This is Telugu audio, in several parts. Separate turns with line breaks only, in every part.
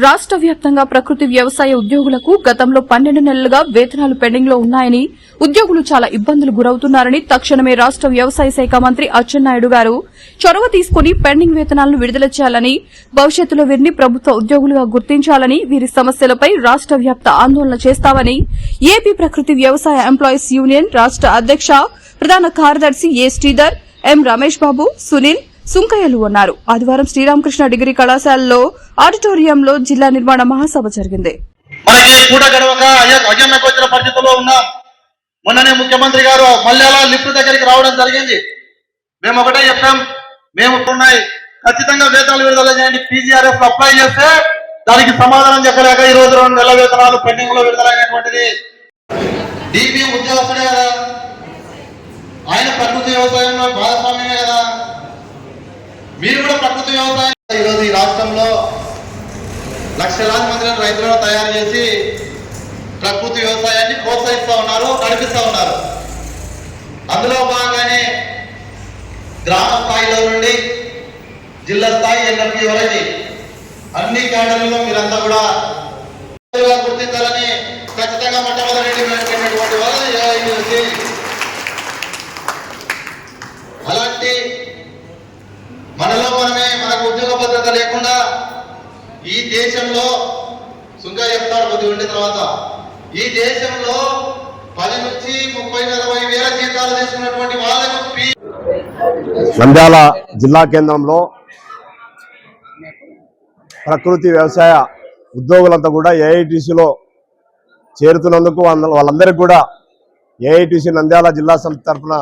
రాష్ట్ర వ్యాప్తంగా ప్రకృతి వ్యవసాయ ఉద్యోగులకు గతంలో పన్నెండు నెలలుగా వేతనాలు పెండింగ్లో ఉన్నాయని ఉద్యోగులు చాలా ఇబ్బందులు గురవుతున్నారని తక్షణమే రాష్ట్ర వ్యవసాయ శాఖ మంత్రి అచ్చెన్నాయుడు గారు చొరవ తీసుకుని పెండింగ్ వేతనాలను విడుదల చేయాలని భవిష్యత్తులో వీరిని ప్రభుత్వ ఉద్యోగులుగా గుర్తించాలని వీరి సమస్యలపై రాష్ట్ర వ్యాప్త ఆందోళన చేస్తామని ఏపీ ప్రకృతి వ్యవసాయ ఎంప్లాయీస్ యూనియన్ రాష్ట్ర అధ్యక్ష ప్రధాన కార్యదర్శి ఏ శ్రీధర్ ఎం రమేష్ బాబు సునీల్ సుంకయ్యలు అన్నారు ఆదివారం శ్రీరామకృష్ణ డిగ్రీ కళాశాలలో ఆడిటోరియంలో జిల్లా నిర్మాణ మహాసభ జరిగింది.
మనకి మొన్ననే ముఖ్యమంత్రి గారు మల్లెల లిఫ్ట్ దగ్గరికి రావడం జరిగింది. మేము ఒకటే చెప్పాం మేము ఉన్నాయి ఖచ్చితంగా వేతనాలు విడుదల చేయండి. పీజీఆర్ఎఫ్ అప్లై చేస్తే దానికి సమాధానం చెప్పలేక ఈ రోజు రెండు నెలల వేతనాలు పెండింగ్లో విడుదలైనటువంటిది డిపి ఉద్యోగస్తుడే కదా. ఆయన ప్రకృతి వ్యవసాయంలో భాగస్వామ్యమే కదా. మీరు కూడా ప్రకృతి వ్యవసాయం ఈరోజు ఈ రాష్ట్రంలో లక్షలాది మందిని రైతులను తయారు చేసి ప్రకృతి వ్యవసాయాన్ని ప్రోత్సహిస్తూ ఉన్నారు నడిపిస్తూ ఉన్నారు. అందులో భాగంగానే గ్రామ స్థాయిలో నుండి జిల్లా స్థాయి ఎన్ఎంపీ వరకు అన్ని క్యాడర్లలో మీరంతా కూడా గుర్తించాలని ఖచ్చితంగా మొట్టమొదటి డిమాండ్ పెట్టినటువంటి వాళ్ళు ఏఐటీసీ. అలాంటి మనలో మనమే మనకు ఉద్యోగ భద్రత లేకుండా ఈ దేశంలో సుంగా చెప్తాడు కొద్ది ఉండిన తర్వాత ఈ దేశంలో పది నుంచి ముప్పై నలభై వేల జీతాలు తీసుకున్నటువంటి వాళ్ళకు పీ
నంద్యాల జిల్లా కేంద్రంలో ప్రకృతి వ్యవసాయ ఉద్యోగులంతా కూడా ఏఐటీసీలో చేరుతున్నందుకు వాళ్ళందరికీ కూడా ఏఐటీసీ నంద్యాల జిల్లా సమితి తరఫున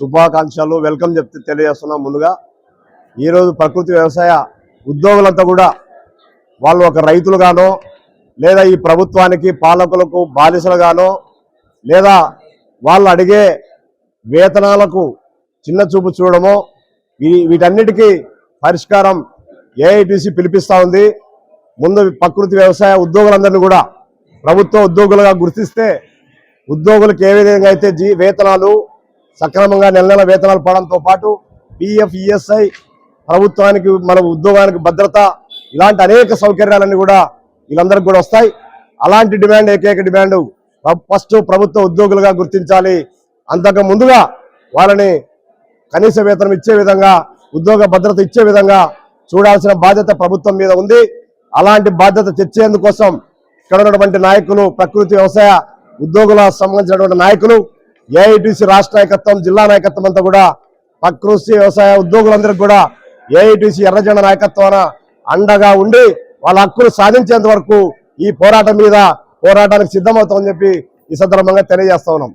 శుభాకాంక్షలు వెల్కమ్ చెప్తే తెలియజేస్తున్నాం ముందుగా. ఈరోజు ప్రకృతి వ్యవసాయ ఉద్యోగులంతా కూడా వాళ్ళు ఒక రైతులుగానో లేదా ఈ ప్రభుత్వానికి పాలకులకు బాలిసలుగానో లేదా వాళ్ళు అడిగే వేతనాలకు చిన్న చూపు చూడడమో ఈ వీటన్నిటికీ పరిష్కారం ఏఐటీసీ పిలిపిస్తూ ఉంది. ముందు ప్రకృతి వ్యవసాయ ఉద్యోగులందరినీ కూడా ప్రభుత్వ ఉద్యోగులుగా గుర్తిస్తే ఉద్యోగులకు ఏ విధంగా అయితే జీ వేతనాలు సక్రమంగా నెల నెల వేతనాలు పడడంతో పాటు పిఎఫ్ ఈఎస్ఐ ప్రభుత్వానికి మన ఉద్యోగానికి భద్రత ఇలాంటి అనేక సౌకర్యాలన్నీ కూడా వీళ్ళందరికీ కూడా వస్తాయి. అలాంటి డిమాండ్ ఏకైక డిమాండ్ ఫస్ట్ ప్రభుత్వ ఉద్యోగులుగా గుర్తించాలి. అంతకు ముందుగా వాళ్ళని కనీస వేతనం ఇచ్చే విధంగా ఉద్యోగ భద్రత ఇచ్చే విధంగా చూడాల్సిన బాధ్యత ప్రభుత్వం మీద ఉంది. అలాంటి బాధ్యత తెచ్చేందుకోసం ఇక్కడ ఉన్నటువంటి నాయకులు ప్రకృతి వ్యవసాయ ఉద్యోగుల సంబంధించినటువంటి నాయకులు ఏఐటిసి రాష్ట్ర నాయకత్వం జిల్లా నాయకత్వం అంతా కూడా ప్రకృతి వ్యవసాయ ఉద్యోగులందరికీ కూడా ఏఐటిసి ఎర్రజెండ నాయకత్వాన అండగా ఉండి వాళ్ళ హక్కులు సాధించేంత వరకు ఈ పోరాటం మీద పోరాటానికి సిద్ధమవుతామని చెప్పి ఈ సందర్భంగా తెలియజేస్తా ఉన్నాం.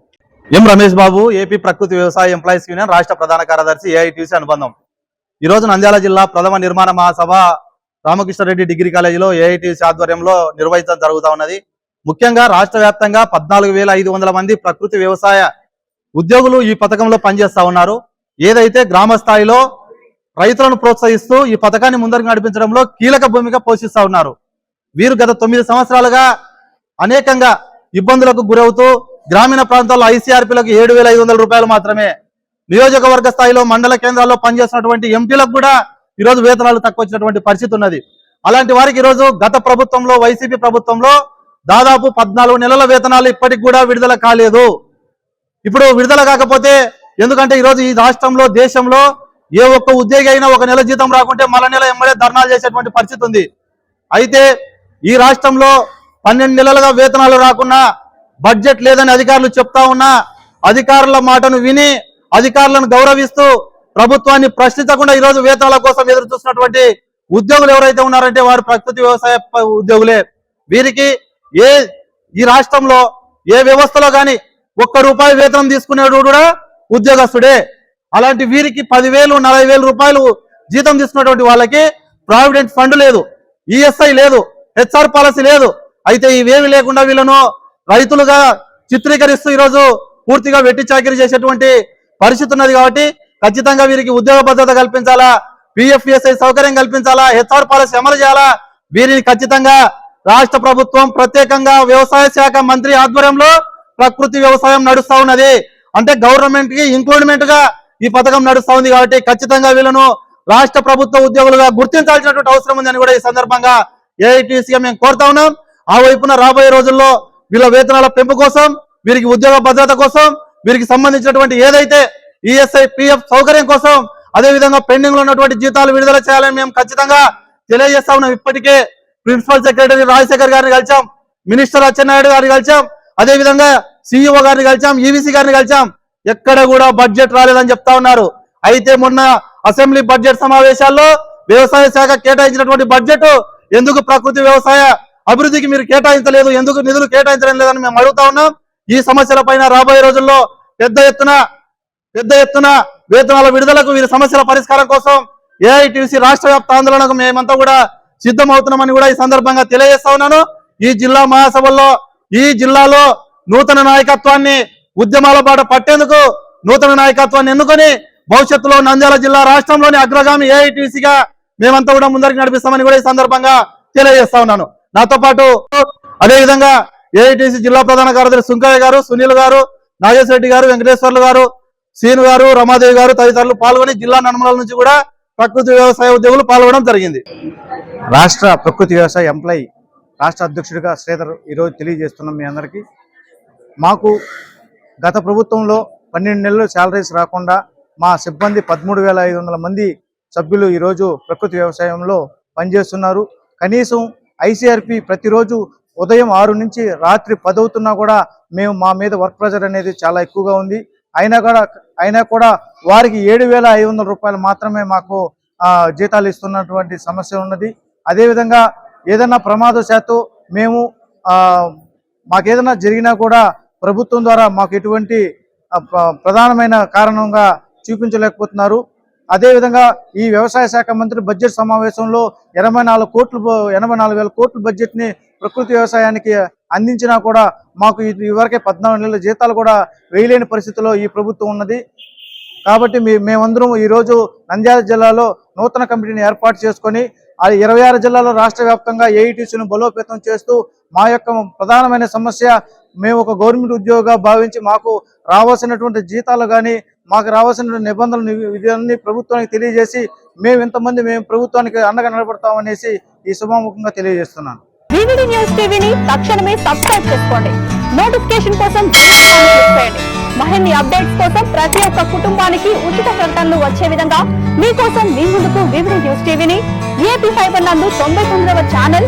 ఎం రమేష్ బాబు ఏపీ ప్రకృతి వ్యవసాయ ఎంప్లాయీస్ యూనియన్ రాష్ట్ర ప్రధాన కార్యదర్శి ఏఐటీసీ అనుబంధం. ఈ రోజు నంద్యాల జిల్లా ప్రథమ నిర్మాణ మహాసభ రామకృష్ణారెడ్డి డిగ్రీ కాలేజీలో ఏఐటీసీ ఆధ్వర్యంలో నిర్వహించడం జరుగుతూ ఉన్నది. ముఖ్యంగా రాష్ట్ర వ్యాప్తంగా పద్నాలుగు వేల ఐదు వందల మంది ప్రకృతి వ్యవసాయ ఉద్యోగులు ఈ పథకంలో పనిచేస్తా ఉన్నారు. ఏదైతే గ్రామ స్థాయిలో రైతులను ప్రోత్సహిస్తూ ఈ పథకాన్ని ముందరకు నడిపించడంలో కీలక భూమిక పోషిస్తా ఉన్నారు. వీరు గత తొమ్మిది సంవత్సరాలుగా అనేకంగా ఇబ్బందులకు గురవుతూ గ్రామీణ ప్రాంతాల్లో ఐసీఆర్పీలకు ఏడు వేల ఐదు వందల రూపాయలు మాత్రమే నియోజకవర్గ స్థాయిలో మండల కేంద్రాల్లో పనిచేస్తున్నటువంటి ఎంపీలకు కూడా ఈరోజు వేతనాలు తక్కువ వచ్చినటువంటి పరిస్థితి ఉన్నది. అలాంటి వారికి ఈరోజు గత ప్రభుత్వంలో వైసీపీ ప్రభుత్వంలో దాదాపు పద్నాలుగు నెలల వేతనాలు ఇప్పటికి కూడా విడుదల కాలేదు. ఇప్పుడు విడుదల కాకపోతే ఎందుకంటే ఈరోజు ఈ రాష్ట్రంలో దేశంలో ఏ ఒక్క ఉద్యోగి అయినా ఒక నెల జీతం రాకుంటే మళ్ళా నెల ఎమ్మడే ధర్నాలు చేసేటువంటి పరిస్థితి ఉంది. అయితే ఈ రాష్ట్రంలో పన్నెండు నెలలుగా వేతనాలు రాకున్నా బడ్జెట్ లేదని అధికారులు చెప్తా ఉన్నా అధికారుల మాటను విని అధికారులను గౌరవిస్తూ ప్రభుత్వాన్ని ప్రశ్నించకుండా ఈరోజు వేతనాల కోసం ఎదురు చూస్తున్నటువంటి ఉద్యోగులు ఎవరైతే ఉన్నారంటే వారు ప్రకృతి వ్యవసాయ ఉద్యోగులే. వీరికి ఏ ఈ రాష్ట్రంలో ఏ వ్యవస్థలో కానీ ఒక్క రూపాయి వేతనం తీసుకునేవాడు కూడా ఉద్యోగస్తుడే. అలాంటి వీరికి పదివేలు నలభై వేలు రూపాయలు జీతం తీసుకున్నటువంటి వాళ్ళకి ప్రావిడెంట్ ఫండ్ లేదు. ఈఎస్ఐ లేదు. హెచ్ఆర్ పాలసీ లేదు. అయితే ఇవేమి లేకుండా వీళ్ళను రైతులుగా చిత్రీకరిస్తూ ఈరోజు పూర్తిగా వెట్టి చాకిరీ చేసేటువంటి పరిస్థితి ఉన్నది కాబట్టి ఖచ్చితంగా వీరికి ఉద్యోగ భద్రత కల్పించాలా పిఎఫ్ఎస్ఐ సౌకర్యం కల్పించాలా హెచ్ఆర్ పాలసీ అమలు చేయాలా వీరిని ఖచ్చితంగా రాష్ట్ర ప్రభుత్వం ప్రత్యేకంగా వ్యవసాయ శాఖ మంత్రి ఆధ్వర్యంలో ప్రకృతి వ్యవసాయం నడుస్తా ఉన్నది. అంటే గవర్నమెంట్కి ఇంక్లూడ్మెంట్గా ఈ పథకం నడుస్తా ఉంది కాబట్టి ఖచ్చితంగా వీళ్ళను రాష్ట్ర ప్రభుత్వ ఉద్యోగులుగా గుర్తించాల్సినటువంటి అవసరం ఉందని కూడా ఈ సందర్భంగా ఏఐటీసీగా మేము కోరుతా ఉన్నాం. ఆ వైపున రాబోయే రోజుల్లో వీళ్ళ వేతనాల పెంపు కోసం వీరికి ఉద్యోగ భద్రత కోసం వీరికి సంబంధించినటువంటి ఏదైతే ఈఎస్ఐ పిఎఫ్ సౌకర్యం కోసం అదే విధంగా పెండింగ్లో ఉన్నటువంటి జీతాలు విడుదల చేయాలని మేము ఖచ్చితంగా తెలియజేస్తా ఉన్నాం. ఇప్పటికే ప్రిన్సిపల్ సెక్రటరీ రాజశేఖర్ గారిని కలిసాం మినిస్టర్ అచ్చెన్నాయుడు గారిని కలిసాం అదే విధంగా సిఇఓ గారిని కలిసాం ఈవీసీ గారిని కలిసాం ఎక్కడ కూడా బడ్జెట్ రాలేదని చెప్తా ఉన్నారు. అయితే మొన్న అసెంబ్లీ బడ్జెట్ సమావేశాల్లో వ్యవసాయ శాఖ కేటాయించినటువంటి బడ్జెట్ ఎందుకు ప్రకృతి వ్యవసాయ అభివృద్ధికి మీరు కేటాయించలేదు ఎందుకు నిధులు కేటాయించడం లేదని మేము అడుగుతా ఉన్నాం. ఈ సమస్యల పైన రాబోయే రోజుల్లో పెద్ద ఎత్తున పెద్ద ఎత్తున వేతనాల విడుదలకు వీరి సమస్యల పరిష్కారం కోసం ఏఐటీసీ రాష్ట్ర వ్యాప్త ఆందోళనకు మేమంతా కూడా సిద్ధమవుతున్నామని కూడా ఈ సందర్భంగా తెలియజేస్తా ఉన్నాను. ఈ జిల్లా మహాసభల్లో ఈ జిల్లాలో నూతన నాయకత్వాన్ని ఉద్యమాల బాట పట్టేందుకు నూతన నాయకత్వాన్ని ఎన్నుకొని భవిష్యత్తులో నంద్యాల జిల్లా రాష్ట్రంలోని అగ్రగామి ఏఐటీసీగా మేమంతా కూడా ముందరికి నడిపిస్తామని కూడా ఈ సందర్భంగా తెలియజేస్తా ఉన్నాను. నాతో పాటు అదే విధంగా ఏఐటీసీ జిల్లా ప్రధాన కార్యదర్శి సుంకయ్య గారు సునీల్ గారు నాగేశ్వర రెడ్డి గారు వెంకటేశ్వర్లు గారు సీను గారు రమాదేవి గారు తదితరులు పాల్గొని జిల్లా నర్మల నుంచి కూడా ప్రకృతి వ్యవసాయ ఉద్యోగులు పాల్గొనడం జరిగింది.
రాష్ట్ర ప్రకృతి వ్యవసాయ ఎంప్లాయీ రాష్ట్ర అధ్యక్షుడిగా శ్రీధర్ ఈరోజు తెలియజేస్తున్నాం మీ అందరికీ. మాకు గత ప్రభుత్వంలో పన్నెండు నెలలు శాలరీస్ రాకుండా మా సిబ్బంది పదమూడు వేల ఐదు వందల మంది సభ్యులు ఈరోజు ప్రకృతి వ్యవసాయంలో పనిచేస్తున్నారు. కనీసం ఐసీఆర్పి ప్రతిరోజు ఉదయం ఆరు నుంచి రాత్రి పదవుతున్నా కూడా మేము మా మీద వర్క్ ప్రెజర్ అనేది చాలా ఎక్కువగా ఉంది. అయినా కూడా అయినా కూడా వారికి ఏడు వేల ఐదు వందల రూపాయలు మాత్రమే మాకు జీతాలు ఇస్తున్నటువంటి సమస్య ఉన్నది. అదేవిధంగా ఏదైనా ప్రమాదశాత్తు మేము మాకేదైనా జరిగినా కూడా ప్రభుత్వం ద్వారా మాకు ఎటువంటి ప్రధానమైన కారణంగా చూపించలేకపోతున్నారు. అదేవిధంగా ఈ వ్యవసాయ శాఖ మంత్రి బడ్జెట్ సమావేశంలో ఎనభై నాలుగు కోట్లు ఎనభై నాలుగు వేల కోట్ల బడ్జెట్ని ప్రకృతి వ్యవసాయానికి అందించినా కూడా మాకు ఇవరకే పద్నాలుగు నెలల జీతాలు కూడా వేయలేని పరిస్థితిలో ఈ ప్రభుత్వం ఉన్నది. కాబట్టి మీ మేమందరం ఈరోజు నంద్యాల జిల్లాలో నూతన కమిటీని ఏర్పాటు చేసుకొని ఆ ఇరవై ఆరు జిల్లాలో రాష్ట్ర వ్యాప్తంగా ఏఐటీసీను బలోపేతం చేస్తూ మా యొక్క ప్రధానమైన సమస్య మేము ఒక గవర్నమెంట్ ఉద్యోగంగా భావించి మాకు రావాల్సినటువంటి జీతాలు కానీ మాకు రావాల్సిన నిబంధనలు ఇవన్నీ ప్రభుత్వానికి తెలియజేసి మేము ఇంతమంది మేము ప్రభుత్వానికి అండగా నిలబడతామనేసి ఈ శుభాముఖంగా తెలియజేస్తున్నాను.
వివిడి న్యూస్ టీవీని తక్షణమే సబ్స్క్రైబ్ చేసుకోండి. నోటిఫికేషన్ కోసం బెల్ అప్డేట్స్ కోసం ప్రతి ఒక్క కుటుంబానికి ఉచిత ప్రకటనలు వచ్చే విధంగా మీకోసం మీ ముందుకు వివిడి న్యూస్ టీవీని ఏపీ ఫైవ్ నందు తొంభై తొమ్మిదవ ఛానల్